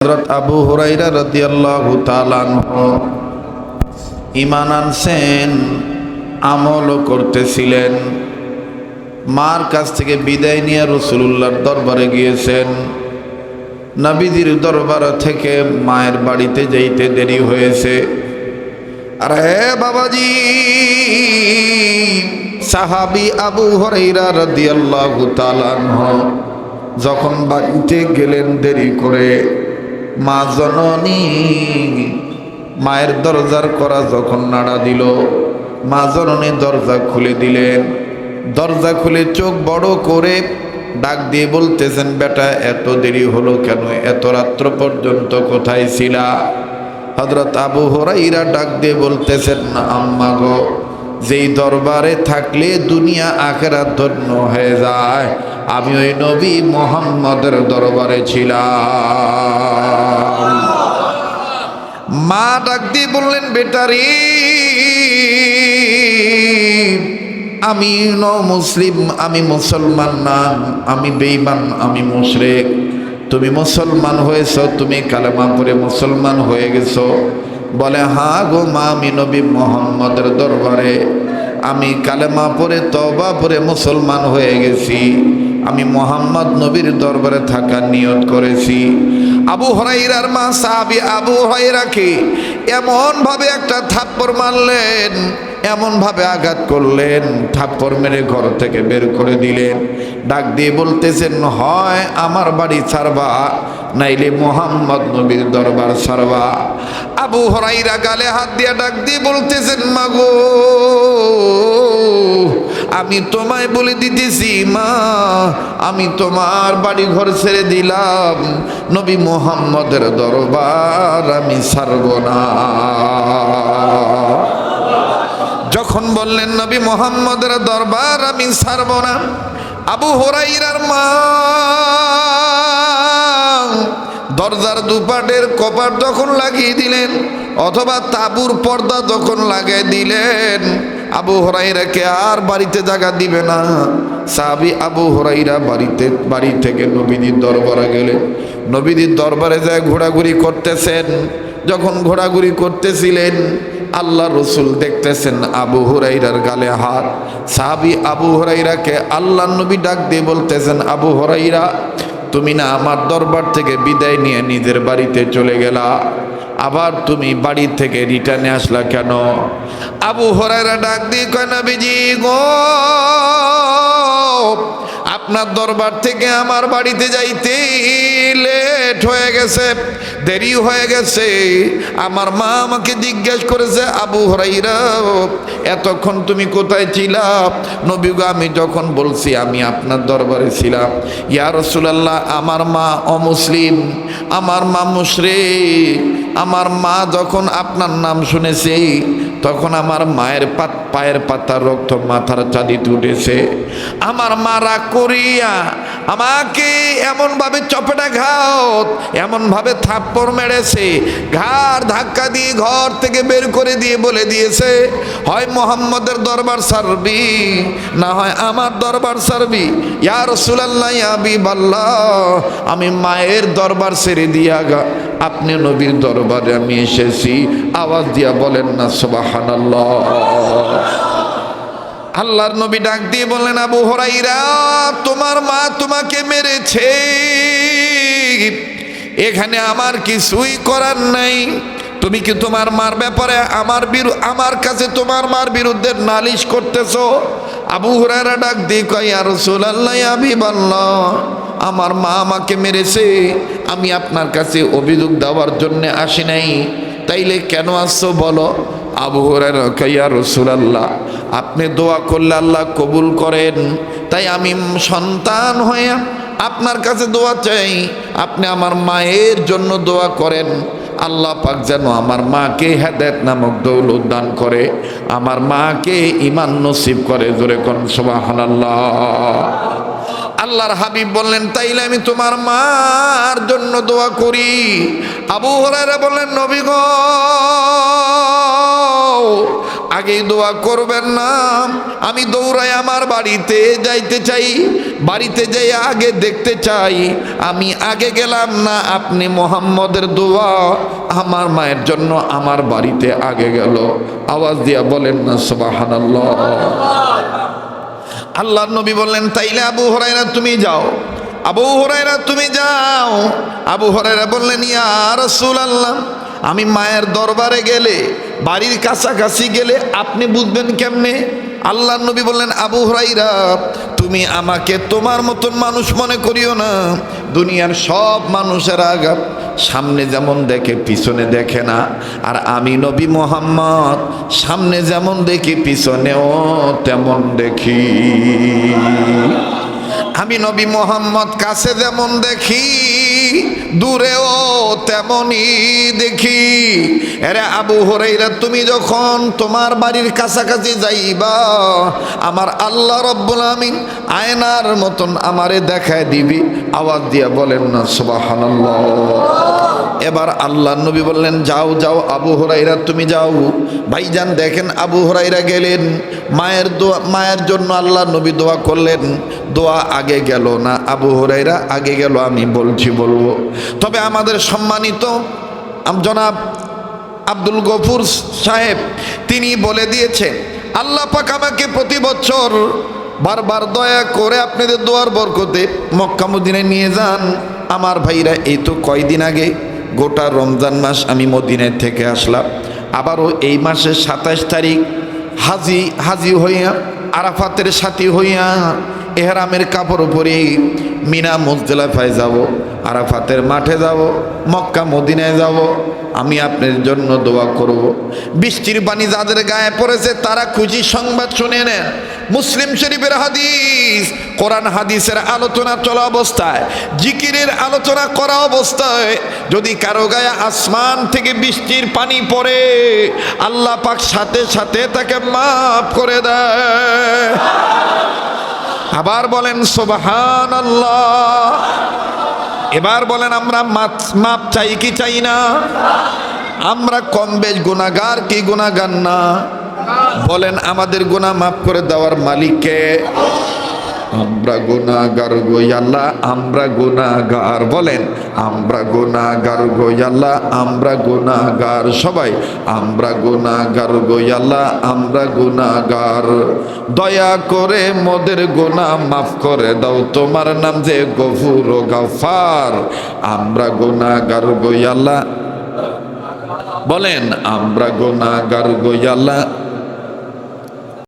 হজরত আবু হুরাইরা রদিয়াল্লাহু তাআলাহু ইমান আনছেন, আমলও করতেছিলেন, মার কাছ থেকে বিদায় নিয়ে রসুলুল্লাহর দরবারে গিয়েছেন। নবীজির দরবার থেকে মায়ের বাড়িতে যাইতে দেরি হয়েছে। আর বাবাজি, সাহাবি আবু হরাইরা রাদিয়াল্লাহু তাআলাহু যখন বাড়িতে গেলেন দেরি করে মা জননী মায়ের দরজার করা যখন নাড়া দিল, মা জননী দরজা খুলে দিলেন। দরজা খুলে চোখ বড় করে ডাক দিয়ে বলতেছেন, বেটা, এত দেরি হলো কেন? এত রাত্র পর্যন্ত কোথায় ছিলা? হজরত আবু হরাইরা ডাক দিয়ে বলতেছেন না আম্মা গো, যেই দরবারে থাকলে দুনিয়া আখেরা ধন্য হয়ে যায়। আমি ওই নবী মোহাম্মদের দরবারে ছিলাম। ডাক দিয়ে বললেন, বেটারি, আমি ন মুসলিম, আমি মুসলমান না, আমি বেইমান আমি মুশরেক। তুমি মুসলমান হয়েছ, তুমি কালেমা পরে মুসলমান হয়ে গেছো। বলে, হা গো মা, আমি নবী মোহাম্মদের দরবারে, আমি কালেমা পরে তবা পরে মুসলমান হয়ে গেছি। আমি মোহাম্মদ নবীর দরবারে থাকার নিয়ত করেছি। আবু হরাইরার মা সাহাবি আবু হরাইরাকে এমন ভাবে একটা থাপ্পড় মারলেন এমন ভাবে আঘাত করলেন, থাপ্পড় মেরে ঘর থেকে বের করে দিলেন। ডাক দিয়ে বলতেছেন, হয় আমার বাড়ি ছাড়বা, নাইলে মোহাম্মদ নবীর দরবার ছাড়বা। আবু হরাইরা গালে হাত দিয়ে ডাক দিয়ে বলতেছেন, মাগো আমি তোমায় বলে দিতেছি, মা, আমি তোমার বাড়ি ঘর ছেড়ে দিলাম। নবী মোহাম্মদের দরবার আমি ছাড়ব না। যখন বললেন, নবী মোহাম্মদের দরবার আমি ছাড়ব না, আবু হরাইরার মা, দরজার দুপাটের কপাট যখন লাগিয়ে দিলেন, অথবা তাবুর পর্দা যখন লাগিয়ে দিলেন আবু হরাইরাকে আর বাড়িতে জায়গা দিবে না। সাবি আবু হরাইরা বাড়িতে, বাড়ি থেকে নবীদির দরবারে গেলেন। নবীদির দরবারে যায় ঘোরাঘুরি করতেছেন, যখন ঘোরাঘুরি করতেছিলেন আল্লাহ রসুল দেখতেছেন আবু হরাইরার গালে হাত। সাহাবি আবু হরাইরাকে আল্লাহ নবী ডাক দিয়ে বলতেছেন, আবু হরাইরা তুমি না আমার দরবার থেকে বিদায় নিয়ে নিজের বাড়িতে চলে গেলা? আবার তুমি বাড়ি থেকে রিটার্নে আসলা কেন? আবু হরাইরা ডাক দিয়ে কয়, নবীজি গো, আপনার দরবার থেকে আমার বাড়িতে যাইতে লেট হয়ে গেছে, দেরি হয়ে গেছে। আমার মা আমাকে জিজ্ঞেস করেছে, আবু হরাইরা এতক্ষণ তুমি কোথায় ছিলা? নবীগো আমি যখন বলছি আমি আপনার দরবারে ছিলাম। ইয়া রসুলাল্লাহ, আমার মা অমুসলিম, আমার মা মুশরিক আমার মা যখন আপনার নাম শুনেছে তখন আমার মায়ের পাত, পায়ের পাতার রক্ত মাথার চাঁদিতে উঠেছে আমার মারা করিয়া আমাকে এমনভাবে চপেটা ঘাত, এমনভাবে থাপ্পড় মেরেছে, ঘাড় ধাক্কা দিয়ে ঘর থেকে বের করে দিয়ে বলে দিয়েছে, হয় মোহাম্মদের দরবার সারবি, না হয় আমার দরবার সারবি। ইয়া রসুলাল্লাহ আবি বাল্লাহ আমি মায়ের দরবার ছেড়ে দিয়া গা, আপনি নবীর দরবারে আমি এসেছি। আওয়াজ দিয়া বলেন না আল্লাহর নবী ডাক দিয়ে বললেন, আবু হরাইরা, তোমার মা তোমাকে মেরেছে। এখানে আমার কিছুই করার নাই। তুমি কি তোমার মার ব্যাপারে আমার বিরু, আমার কাছে তোমার মার বিরুদ্ধে নালিশ করতেছো? আবু হুরারা ডাক দিয়ে কয় আর রসুলাল্লাহ আমি বাল্লাহ আমার মা আমাকে মেরেছে। আমি আপনার কাছে অভিযোগ দেওয়ার জন্য আসি নাই। তাইলে কেন আসছো বলো? আবু হুরারা কয়া রসুলাল্লাহ, আপনি দোয়া করলে আল্লাহ কবুল করেন। তাই আমি সন্তান হয়ে আপনার কাছে দোয়া চাই। আপনি আমার মায়ের জন্য দোয়া করেন। আল্লাহ পাক যেন আমার মাকে হেদায়ত নামক দৌলত দান করে। আমার মাকে ইমান নসিব করে। জোরে কোন সুবহানাল্লাহ। আল্লাহর হাবিব বললেন, তাইলে আমি তোমার মার জন্য দোয়া করি। আবু হরাইরা বললেন, নবী গো আগেই দোয়া করবেন না। আমি দৌড়াই আমার বাড়িতে যাইতে চাই, বাড়িতে যাই আগে দেখতে চাই। আমি আগে গেলাম না, আপনি মোহাম্মদের দোয়া। আমার মায়ের জন্য আমার বাড়িতে আগে গেল। আওয়াজ দিয়া বলেন না সুবাহান আল্লাহ নবী বললেন, তাইলে আবু হরাইরা তুমি যাও। আবু হরাইরা তুমি যাও। আবু হরাইরা বললেন, ইয়া আল্লাহ আমি মায়ের দরবারে গেলে বাড়ির কাছাকাছি গেলে আপনি বুঝবেন কেমনে? আল্লাহ নবী বললেন, আবু হরাইরা তুমি আমাকে তোমার মতন মানুষ মনে করিও না। দুনিয়ার সব মানুষের আঘাত সামনে যেমন দেখে, পিছনে দেখে না। আর আমি নবী মোহাম্মদ, সামনে যেমন দেখি, পিছনেও তেমন দেখি। আমি নবী মোহাম্মদ, কাছে যেমন দেখি। দূরেও তেমনই দেখি। এরে আবু হরাইরা তুমি যখন তোমার বাড়ির কাছাকাছি যাইবা, আমার আল্লাহ রব্বুল আমিন আয়নার মতন আমারে দেখায় দিবি। আওয়াজ দিয়া বলেন না, সুবহানাল্লাহ। এবার আল্লাহ নবী বললেন, যাও যাও আবু হরাইরা তুমি যাও। ভাইজান দেখেন আবু হরাইরা গেলেন। মায়ের দোয়া, মায়ের জন্য আল্লাহ নবী দোয়া করলেন। দোয়া আগে গেল না, আবু হরাইরা আগে গেল, আমি বলছি, বলব। তবে আমাদের সম্মানিত জনাব আব্দুল গফুর সাহেব, তিনি বলে দিয়েছেন, আল্লাহ পাক আমাকে প্রতি বছর বারবার দয়া করে আপনাদের দোয়ার বরকতে মক্কা মদিনায় নিয়ে যান। আমার ভাইরা, এই তো কয়দিন আগে, গোটা রমজান মাস আমি মদিনায় থেকে আসলাম। আবারও এই মাসের সাতাশ তারিখ, হাজি হাজি হইয়া, আরাফাতের সাথী হইয়া, এহরামের কাপড় পরে মিনা মুজদলাফায় যাব। আরাফাতের মাঠে যাব, মক্কা মদিনায় যাব। আমি আপনার জন্য দোয়া করব। বৃষ্টির পানি যাদের গায়ে পড়েছে, তারা খুশি সংবাদ শুনে নেন। মুসলিম শরীফের হাদিস, কোরআন হাদিসের আলোচনা চলা অবস্থায়, জিকিরের আলোচনা করা অবস্থায়, যদি কারও গায়ে আসমান থেকে বৃষ্টির পানি পড়ে, আল্লাহ পাক সাথে সাথে তাকে মাফ করে দেয়। আবার বলেন সোবাহান আল্লাহ এবার বলেন, আমরা মাপ- মাপ চাই কি চাই না? আমরা কম বেশ গুণাগার, কি গুণাগার না? বলেন, আমাদের গুণা মাফ করে দেওয়ার মালিককে আমরা গুণাগার গোয়াল্লা আমরা গুণাগার বলেন, আমরা গুণাগার গোয়াল্লা আমরা গুণাগার সবাই, আমরা গুণাগার গোয়াল্লা আমরা গুণাগার দয়া করে মোদের গুণা মাফ করে দাও, তোমার নাম যে গফুর ও গাফার আমরা গুণাগার গোয়াল্লা বলেন, আমরা গুণাগার গোয়াল্লা